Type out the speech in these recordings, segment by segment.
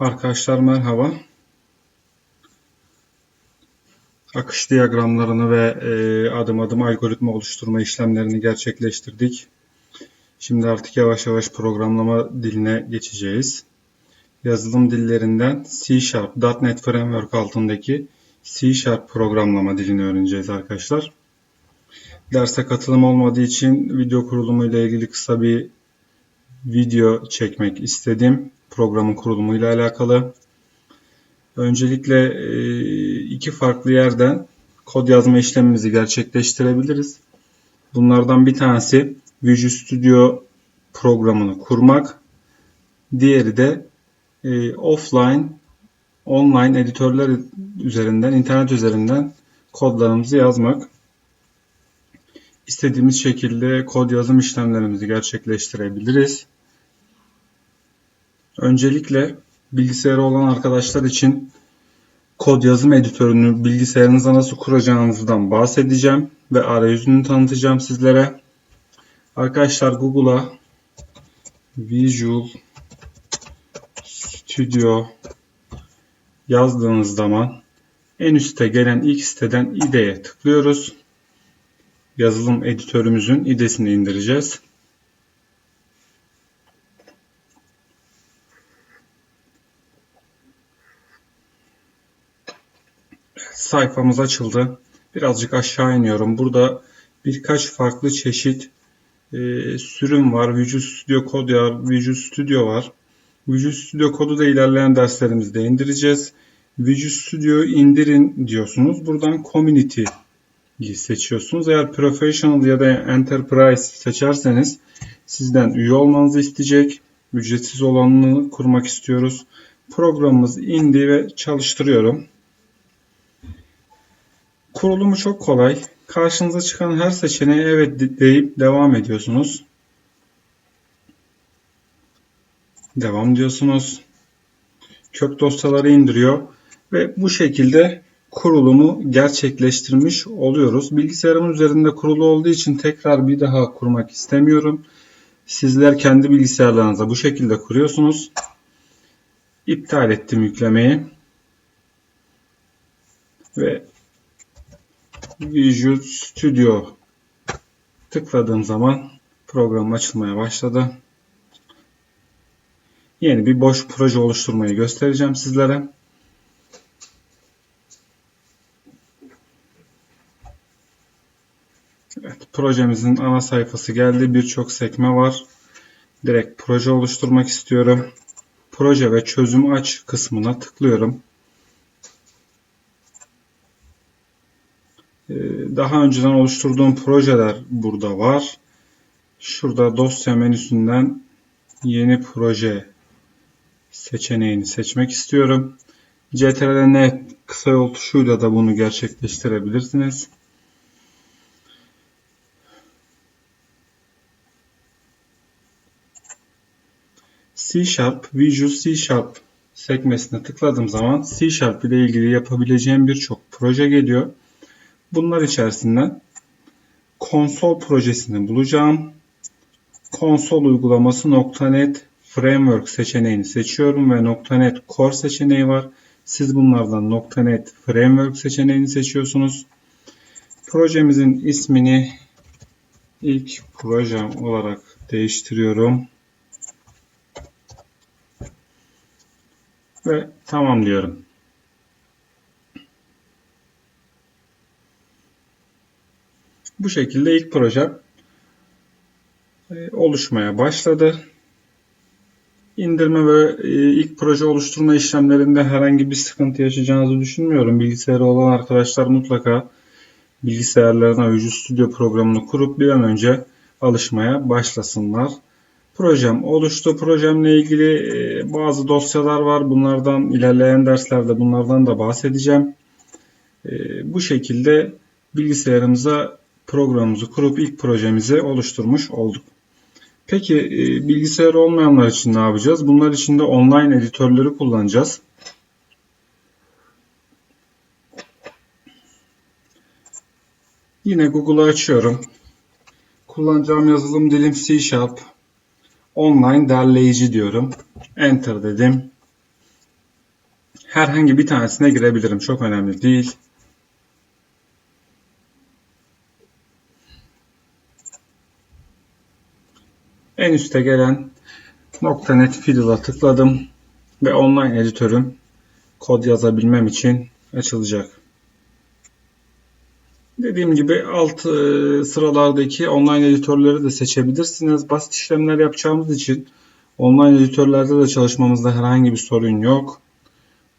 Arkadaşlar merhaba. Akış diyagramlarını ve e, adım adım algoritma oluşturma işlemlerini gerçekleştirdik. Şimdi artık yavaş yavaş programlama diline geçeceğiz. Yazılım dillerinden C Sharp, .NET Framework altındaki C Sharp programlama dilini öğreneceğiz arkadaşlar. Derse katılım olmadığı için video kurulumu ile ilgili kısa bir video çekmek istedim. Programın kurulumu ile alakalı. Öncelikle e, iki farklı yerden kod yazma işlemimizi gerçekleştirebiliriz. Bunlardan bir tanesi Visual Studio programını kurmak. Diğeri de e, offline, online editörler üzerinden, internet üzerinden kodlarımızı yazmak. İstediğimiz şekilde kod yazım işlemlerimizi gerçekleştirebiliriz. Öncelikle bilgisayarı olan arkadaşlar için kod yazım editörünü bilgisayarınıza nasıl kuracağınızdan bahsedeceğim ve arayüzünü tanıtacağım sizlere. Arkadaşlar Google'a Visual Studio yazdığınız zaman en üste gelen ilk siteden IDE'ye tıklıyoruz. Yazılım editörümüzün IDE'sini indireceğiz. Sayfamız açıldı. Birazcık aşağı iniyorum. Burada birkaç farklı çeşit e, sürüm var. Visual Studio Code var. Visual Studio var. Visual Studio Code'u da ilerleyen derslerimizde indireceğiz. Visual Studio'yu indirin diyorsunuz. Buradan Community seçiyorsunuz. Eğer Professional ya da Enterprise seçerseniz sizden üye olmanızı isteyecek. Ücretsiz olanını kurmak istiyoruz. Programımız indi ve çalıştırıyorum. Kurulumu çok kolay. Karşınıza çıkan her seçeneğe evet deyip devam ediyorsunuz. Devam diyorsunuz. Kök dosyaları indiriyor ve bu şekilde kurulumu gerçekleştirmiş oluyoruz. Bilgisayarımın üzerinde kurulu olduğu için tekrar bir daha kurmak istemiyorum. Sizler kendi bilgisayarlarınıza bu şekilde kuruyorsunuz. İptal ettim yüklemeyi. Ve Visual Studio tıkladığım zaman program açılmaya başladı. Yeni bir boş proje oluşturmayı göstereceğim sizlere. Evet, projemizin ana sayfası geldi. Birçok sekme var. Direkt proje oluşturmak istiyorum. Proje ve çözüm aç kısmına tıklıyorum. Daha önceden oluşturduğum projeler burada var. Şurada dosya menüsünden yeni proje seçeneğini seçmek istiyorum. CTRL-N kısa yol tuşuyla da bunu gerçekleştirebilirsiniz. C Sharp, Visual C Sharp sekmesine tıkladığım zaman C Sharp ile ilgili yapabileceğim birçok proje geliyor. Bunlar içerisinden konsol projesini bulacağım. Konsol uygulaması .NET Framework seçeneğini seçiyorum ve .NET Core seçeneği var. Siz bunlardan .NET Framework seçeneğini seçiyorsunuz. Projemizin ismini ilk projem olarak değiştiriyorum. Ve tamam diyorum. Bu şekilde ilk projem e, oluşmaya başladı. İndirme ve e, ilk proje oluşturma işlemlerinde herhangi bir sıkıntı yaşayacağınızı düşünmüyorum. Bilgisayarı olan arkadaşlar mutlaka bilgisayarlarına Visual Studio programını kurup bir an önce alışmaya başlasınlar. Projem oluştu. Projemle ilgili e, bazı dosyalar var. Bunlardan ilerleyen derslerde bunlardan da bahsedeceğim. Bu şekilde bilgisayarımıza programımızı kurup ilk projemizi oluşturmuş olduk. Peki e, bilgisayar olmayanlar için ne yapacağız? Bunlar için de online editörleri kullanacağız. Yine Google'ı açıyorum. Kullanacağım yazılım dilim C Sharp. Online derleyici diyorum. Enter dedim. herhangi bir tanesine girebilirim. Çok önemli değil. En üste gelen .NET Fiddle'a tıkladım ve online editörüm kod yazabilmem için açılacak. Dediğim gibi alt e, sıralardaki online editörleri de seçebilirsiniz. Basit işlemler yapacağımız için online editörlerde de çalışmamızda herhangi bir sorun yok.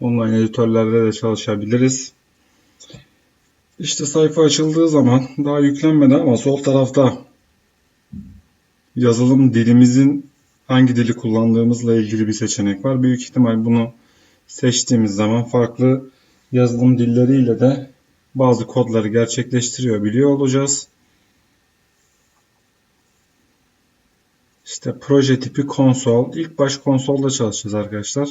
Online editörlerde de çalışabiliriz. İşte sayfa açıldığı zaman daha yüklenmedi ama sol tarafta yazılım dilimizin hangi dili kullandığımızla ilgili bir seçenek var. Büyük ihtimal bunu seçtiğimiz zaman farklı yazılım dilleriyle de bazı kodları gerçekleştiriyor biliyor olacağız. İşte proje tipi konsol. İlk baş konsolda çalışacağız arkadaşlar.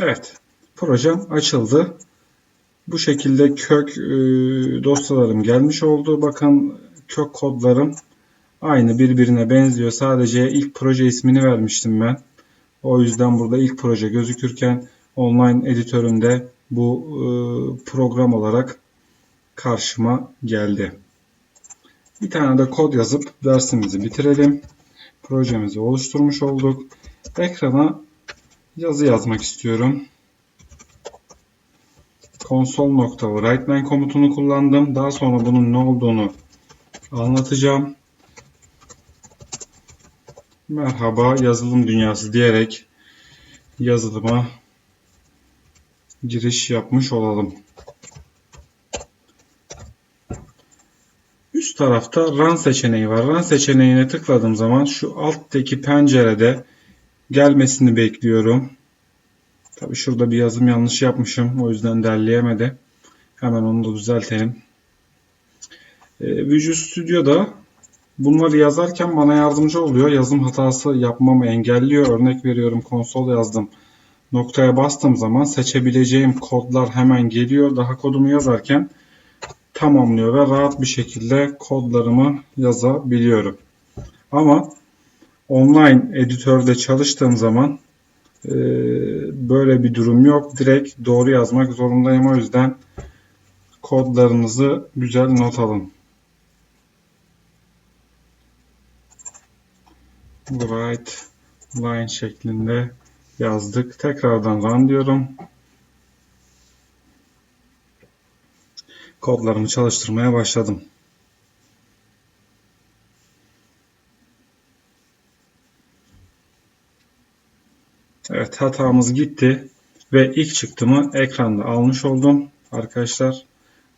Evet. Projem açıldı. Bu şekilde kök e, dosyalarım gelmiş oldu. Bakın kök kodlarım aynı birbirine benziyor. Sadece ilk proje ismini vermiştim ben. O yüzden burada ilk proje gözükürken online editöründe bu e, program olarak karşıma geldi. Bir tane de kod yazıp dersimizi bitirelim. Projemizi oluşturmuş olduk. Ekrana yazı yazmak istiyorum. console.writeline komutunu kullandım. Daha sonra bunun ne olduğunu anlatacağım. Merhaba yazılım dünyası diyerek yazılıma giriş yapmış olalım. Üst tarafta Run seçeneği var. Run seçeneğine tıkladığım zaman şu alttaki pencerede gelmesini bekliyorum. Tabi şurada bir yazım yanlış yapmışım. O yüzden derleyemedi. Hemen onu da düzeltelim. Ee, Visual Studio'da bunları yazarken bana yardımcı oluyor. Yazım hatası yapmamı engelliyor. Örnek veriyorum konsol yazdım. Noktaya bastığım zaman seçebileceğim kodlar hemen geliyor. Daha kodumu yazarken tamamlıyor ve rahat bir şekilde kodlarımı yazabiliyorum. Ama online editörde çalıştığım zaman e, böyle bir durum yok. Direkt doğru yazmak zorundayım. O yüzden kodlarınızı güzel not alın. Write line şeklinde yazdık. Tekrardan run diyorum. kodlarımı çalıştırmaya başladım. Evet hatamız gitti ve ilk çıktımı ekranda almış oldum arkadaşlar.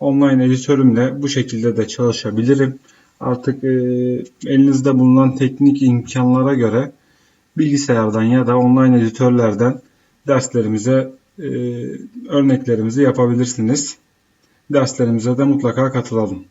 Online editörümle bu şekilde de çalışabilirim. Artık e, elinizde bulunan teknik imkanlara göre bilgisayardan ya da online editörlerden derslerimize e, örneklerimizi yapabilirsiniz derslerimize de mutlaka katılalım.